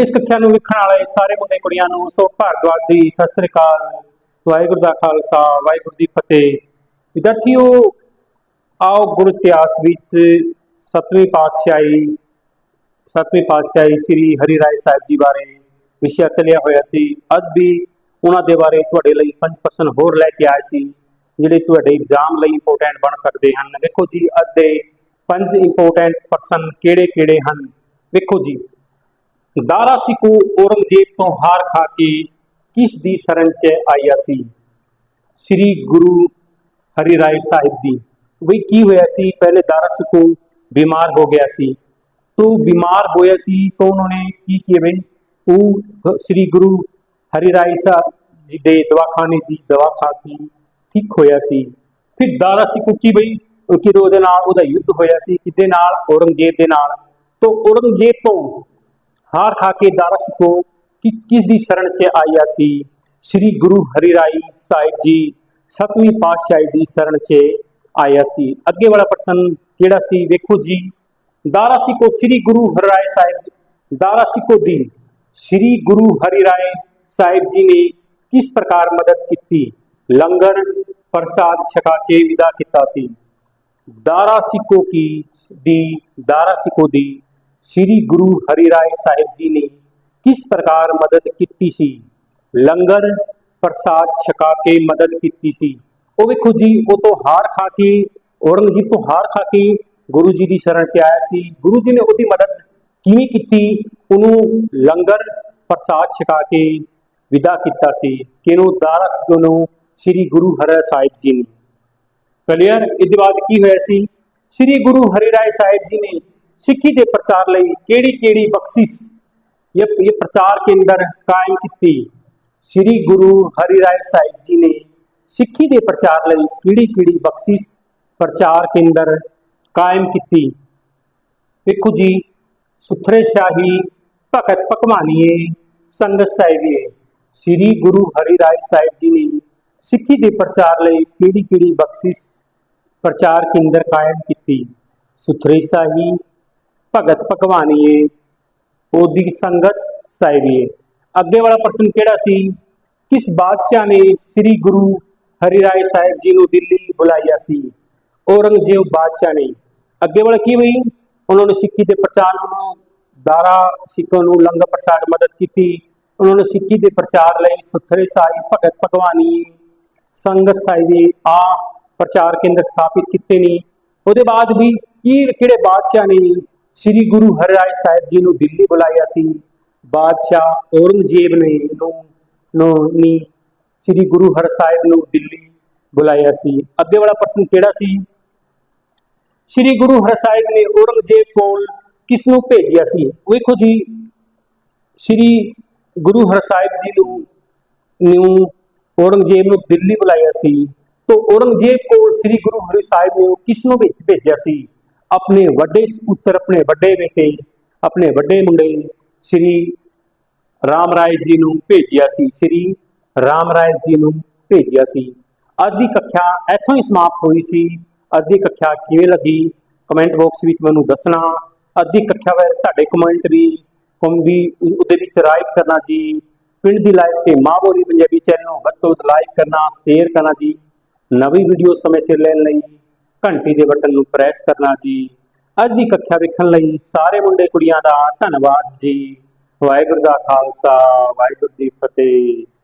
ਇਸ ਕੱਖਿਆ ਨੂੰ ਵੇਖਣ ਵਾਲੇ ਸਾਰੇ ਮੁੰਡੇ ਕੁੜੀਆਂ ਨੂੰ ਸੋ ਭਾਰਦਵਾਜ ਦੀ ਸਤਿ ਸ੍ਰੀ ਅਕਾਲ, ਵਾਹਿਗੁਰੂ ਦਾ ਖਾਲਸਾ, ਵਾਹਿਗੁਰੂ ਦੀ ਫਤਿਹ। ਵਿਦਿਆਰਥੀਓ, ਆਓ ਗੁਰ ਇਤਿਹਾਸ ਵਿੱਚ ਸਤਵੀਂ ਪਾਤਸ਼ਾਹੀ ਸਤਵੀਂ ਪਾਤਸ਼ਾਹੀ ਸ੍ਰੀ ਹਰੀ ਰਾਏ ਸਾਹਿਬ ਜੀ ਬਾਰੇ ਵਿਸ਼ਾ ਚੱਲਿਆ ਹੋਇਆ ਸੀ। ਅੱਜ ਵੀ ਉਹਨਾਂ ਦੇ ਬਾਰੇ ਤੁਹਾਡੇ ਲਈ 5% ਹੋਰ ਲੈ ਕੇ ਆਏ ਸੀ, ਜਿਹੜੇ ਤੁਹਾਡੇ ਐਗਜ਼ਾਮ ਲਈ ਇੰਪੋਰਟੈਂਟ ਬਣ ਸਕਦੇ ਹਨ। ਵੇਖੋ ਜੀ, ਅੱਜ ਦੇ ਪੰਜ ਇੰਪੋਰਟੈਂਟ ਪਰਸਨ ਕਿਹੜੇ-ਕਿਹੜੇ ਹਨ? ਵੇਖੋ ਜੀ। ਦਾਰਾ ਸਿਕੂ ਔਰੰਗਜ਼ੇਬ ਤੋਂ ਹਾਰ ਖਾ ਕੇ ਕਿਸ ਦੀ ਸ਼ਰਨ 'ਚ ਆਇਆ ਸੀ? ਸ੍ਰੀ ਗੁਰੂ ਹਰੀ ਰਾਏ ਸਾਹਿਬ ਦੀ। ਵੀ ਕੀ ਹੋਇਆ ਸੀ? ਪਹਿਲੇ ਦਾਰਾ ਸਿਕੂ ਬਿਮਾਰ ਹੋ ਗਿਆ ਸੀ। ਤੋਂ ਬਿਮਾਰ ਹੋਇਆ ਸੀ ਤਾਂ ਉਹਨਾਂ ਨੇ ਕੀ ਕੀਤਾ ਬਈ? ਉਹ ਸ੍ਰੀ ਗੁਰੂ ਹਰੀ ਰਾਏ ਸਾਹਿਬ ਜੀ ਦੇ ਦਵਾਖਾਨੇ ਦੀ ਦਵਾ ਖਾ ਕੇ ਠੀਕ ਹੋਇਆ ਸੀ। ਫਿਰ ਦਾਰਾ ਸਿਕੂ ਕੀ ਬਈ? ਕਿ ਉਹਦੇ ਨਾਲ ਉਹਦਾ ਯੁੱਧ ਹੋਇਆ ਸੀ? ਕਿਤੇ ਨਾਲ? ਔਰੰਗਜ਼ੇਬ ਦੇ ਨਾਲ। ਤੋਂ ਔਰੰਗਜ਼ੇਬ ਤੋਂ ਹਾਰ ਖਾ ਕੇ ਦਾਰਾ ਸਿੱਖੂ ਕਿ ਕਿਸ ਦੀ ਸ਼ਰਨ 'ਚ ਆਇਆ ਸੀ? ਸ੍ਰੀ ਗੁਰੂ ਹਰੀ ਰਾਏ ਸਾਹਿਬ ਜੀ, ਸਤਵੀਂ ਪਾਤਸ਼ਾਹੀ ਦੀ ਸ਼ਰਨ 'ਚ ਆਇਆ ਸੀ। ਅੱਗੇ ਵਾਲਾ ਪ੍ਰਸ਼ਨ ਕਿਹੜਾ ਸੀ? ਵੇਖੋ ਜੀ, ਦਾਰਾ ਸਿੱਖੋ ਸ੍ਰੀ ਗੁਰੂ ਹਰਿਰਾਏ ਸਾਹਿਬ, ਦਾਰਾ ਸਿੱਖੋ ਦੀ ਸ੍ਰੀ ਗੁਰੂ ਹਰਿਰਾਏ ਸਾਹਿਬ ਜੀ ਨੇ ਕਿਸ ਪ੍ਰਕਾਰ ਮਦਦ ਕੀਤੀ? ਲੰਗਰ, ਪ੍ਰਸਾਦ ਛਕਾ ਕੇ ਵਿਦਾ ਕੀਤਾ ਸੀ। ਦਾਰਾ ਸਿੱਖੋ ਕੀ ਦੀ, ਦਾਰਾ ਸਿੱਖੋ ਦੀ। ਸ੍ਰੀ ਗੁਰੂ ਹਰਿਰਾਏ ਸਾਹਿਬ ਜੀ ਨੇ ਕਿਸ ਪ੍ਰਕਾਰ ਮਦਦ ਕੀਤੀ ਸੀ? ਲੰਗਰ ਪ੍ਰਸਾਦ ਛਕਾ ਕੇ ਮਦਦ ਕੀਤੀ ਸੀ। ਉਹ ਵੇਖੋ ਜੀ, ਉਹ ਤੋਂ ਹਾਰ ਖਾ ਕੇ, ਔਰੰਗਜ਼ੇਬ ਤੋਂ ਹਾਰ ਖਾ ਕੇ ਗੁਰੂ ਜੀ ਦੀ ਸ਼ਰਨ 'ਚ ਆਇਆ ਸੀ। ਗੁਰੂ ਜੀ ਨੇ ਉਹਦੀ ਮਦਦ ਕਿਵੇਂ ਕੀਤੀ? ਉਹਨੂੰ ਲੰਗਰ ਪ੍ਰਸਾਦ ਛਕਾ ਕੇ ਵਿਦਾ ਕੀਤਾ ਸੀ। ਕਿਨੂੰ ਦਾਰਾ ਸਿੱਖੋ ਨੂੰ ਸ੍ਰੀ ਗੁਰੂ ਹਰਿ ਸਾਹਿਬ ਜੀ ਨੇ। ਕਲੀਅਰ? ਇਹਦੇ ਬਾਅਦ ਕੀ ਹੋਇਆ ਸੀ? ਸ੍ਰੀ ਗੁਰੂ ਹਰਿ ਰਾਏ ਸਾਹਿਬ ਜੀ ਨੇ ਸਿੱਖੀ ਦੇ ਪ੍ਰਚਾਰ ਲਈ ਕਿਹੜੀ ਕਿਹੜੀ ਬਖਸ਼ਿਸ਼ ਇਹ ਇਹ ਪ੍ਰਚਾਰ ਕੇਂਦਰ ਕਾਇਮ ਕੀਤੀ? ਸ੍ਰੀ ਗੁਰੂ ਹਰਿ ਰਾਏ ਸਾਹਿਬ ਜੀ ਨੇ ਸਿੱਖੀ ਦੇ ਪ੍ਰਚਾਰ ਲਈ ਕਿਹੜੀ ਕਿਹੜੀ ਬਖਸ਼ਿਸ਼, ਪ੍ਰਚਾਰ ਕੇਂਦਰ ਕਾਇਮ ਕੀਤੀ? ਵੇਖੋ ਜੀ, ਸੁਥਰੇ ਸ਼ਾਹੀ ਭਗਤ ਪਕਵਾਨੀਏ ਸੰਗਤ ਸਾਹਿਬੀਏ, ਸ੍ਰੀ ਗੁਰੂ ਹਰਿ ਰਾਏ ਸਾਹਿਬ ਜੀ ਨੇ ਸਿੱਖੀ ਦੇ ਪ੍ਰਚਾਰ ਲਈ ਕਿਹੜੀ ਕਿਹੜੀ ਬਖਸ਼ਿਸ਼, ਪ੍ਰਚਾਰ ਕੇਂਦਰ ਕਾਇਮ ਕੀਤੀ? ਸੁਥਰੇ ਸ਼ਾਹੀ ਭਗਤ ਭਗਵਾਨੀਏ ਉਹਦੀ ਸੰਗਤ ਸਾਹਿਬੀਏ। ਅੱਗੇ ਵਾਲਾ ਪ੍ਰਸ਼ਨ ਕਿਹੜਾ ਸੀ? ਕਿਸ ਬਾਦਸ਼ਾਹ ਨੇ ਸ੍ਰੀ ਗੁਰੂ ਹਰਿ ਰਾਏ ਸਾਹਿਬ ਜੀ ਨੂੰ ਦਿੱਲੀ ਬੁਲਾਇਆ ਸੀ? ਔਰੰਗਜ਼ੇਬ ਬਾਦਸ਼ਾਹ ਨੇ। ਅੱਗੇ ਵਾਲਾ ਕੀ ਹੋਈ ਉਹਨਾਂ ਨੇ ਸਿੱਖੀ ਦੇ ਪ੍ਰਚਾਰ ਨੂੰ ਦਾਰਾ ਸਿੱਖਾਂ ਨੂੰ ਲੰਗਰ ਪ੍ਰਸਾਦ ਮਦਦ ਕੀਤੀ। ਉਹਨਾਂ ਨੇ ਸਿੱਖੀ ਦੇ ਪ੍ਰਚਾਰ ਲਈ ਸੁਥਰੇ ਸਾਈ ਭਗਤ ਭਗਵਾਨੀ ਸੰਗਤ ਸਾਹਿਬੀ ਆ ਪ੍ਰਚਾਰ ਕੇਂਦਰ ਸਥਾਪਿਤ ਕੀਤੇ ਨੇ। ਉਹਦੇ ਬਾਅਦ ਵੀ ਕੀ ਕਿਹੜੇ ਬਾਦਸ਼ਾਹ ਨੇ ਸ੍ਰੀ ਗੁਰੂ ਹਰਿਰਾਏ ਸਾਹਿਬ ਜੀ ਨੂੰ ਦਿੱਲੀ ਬੁਲਾਇਆ ਸੀ। ਬਾਦਸ਼ਾਹ ਔਰੰਗਜ਼ੇਬ ਨੇ ਨੂੰ ਨੂੰ, ਨੀ ਸ੍ਰੀ ਗੁਰੂ ਹਰ ਸਾਹਿਬ ਨੂੰ ਦਿੱਲੀ ਬੁਲਾਇਆ ਸੀ। ਅੱਗੇ ਵਾਲਾ ਪ੍ਰਸ਼ਨ ਕਿਹੜਾ ਸੀ? ਸ੍ਰੀ ਗੁਰੂ ਹਰ ਸਾਹਿਬ ਨੇ ਔਰੰਗਜ਼ੇਬ ਕੋਲ ਕਿਸ ਨੂੰ ਭੇਜਿਆ ਸੀ? ਵੇਖੋ ਜੀ, ਸ੍ਰੀ ਗੁਰੂ ਹਰ ਸਾਹਿਬ ਜੀ ਨੂੰ ਨੂੰ ਔਰੰਗਜ਼ੇਬ ਨੂੰ ਦਿੱਲੀ ਬੁਲਾਇਆ ਸੀ। ਤੋਂ ਔਰੰਗਜ਼ੇਬ ਕੋਲ ਸ੍ਰੀ ਗੁਰੂ ਹਰਿਸਾਹਿਬ ਨੇ ਕਿਸ ਨੂੰ ਵਿੱਚ ਭੇਜਿਆ ਸੀ? ਆਪਣੇ ਵੱਡੇ ਸੁਪੁੱਤਰ ਆਪਣੇ ਵੱਡੇ ਬੇਟੇ, ਆਪਣੇ ਵੱਡੇ ਮੁੰਡੇ ਸ੍ਰੀ ਰਾਮ ਰਾਏ ਜੀ ਨੂੰ ਭੇਜਿਆ ਸੀ, ਸ੍ਰੀ ਰਾਮ ਰਾਏ ਜੀ ਨੂੰ ਭੇਜਿਆ ਸੀ। ਅੱਜ ਦੀ ਕੱਖਿਆ ਇੱਥੋਂ ਹੀ ਸਮਾਪਤ ਹੋਈ ਸੀ। ਅੱਜ ਦੀ ਕੱਖਿਆ ਕਿਵੇਂ ਲੱਗੀ? ਕਮੈਂਟ ਬਾਕਸ ਵਿੱਚ ਮੈਨੂੰ ਦੱਸਣਾ। ਅੱਜ ਦੀ ਕੱਖਿਆ ਬਾਰੇ ਤੁਹਾਡੇ ਕਮੈਂਟ ਵੀ ਕਮ ਵੀ ਉਹਦੇ ਵਿੱਚ ਰਾਈਟ ਕਰਨਾ ਜੀ। ਪਿੰਡ ਦੀ ਲਾਈਵ ਤੇ ਮਾਂ ਬੋਲੀ ਪੰਜਾਬੀ ਚੈਨਲ ਨੂੰ ਵੱਧ ਤੋਂ ਵੱਧ ਲਾਈਕ ਕਰਨਾ ਸ਼ੇਅਰ ਕਰਨਾ ਜੀ। ਨਵੀਂ ਵੀਡੀਓ ਸਮੇਂ ਸਿਰ ਲੈਣ ਲਈ ਘੰਟੀ ਦੇ ਬਟਨ ਨੂੰ ਪ੍ਰੈਸ ਕਰਨਾ ਜੀ। ਅੱਜ ਦੀ ਕੱਖਿਆ ਵੇਖਣ ਲਈ ਸਾਰੇ ਮੁੰਡੇ ਕੁੜੀਆਂ ਦਾ ਧੰਨਵਾਦ ਜੀ। ਵਾਹਿਗੁਰੂ ਦਾ ਖਾਲਸਾ, ਵਾਹਿਗੁਰੂ ਦੀ ਫਤਿਹ।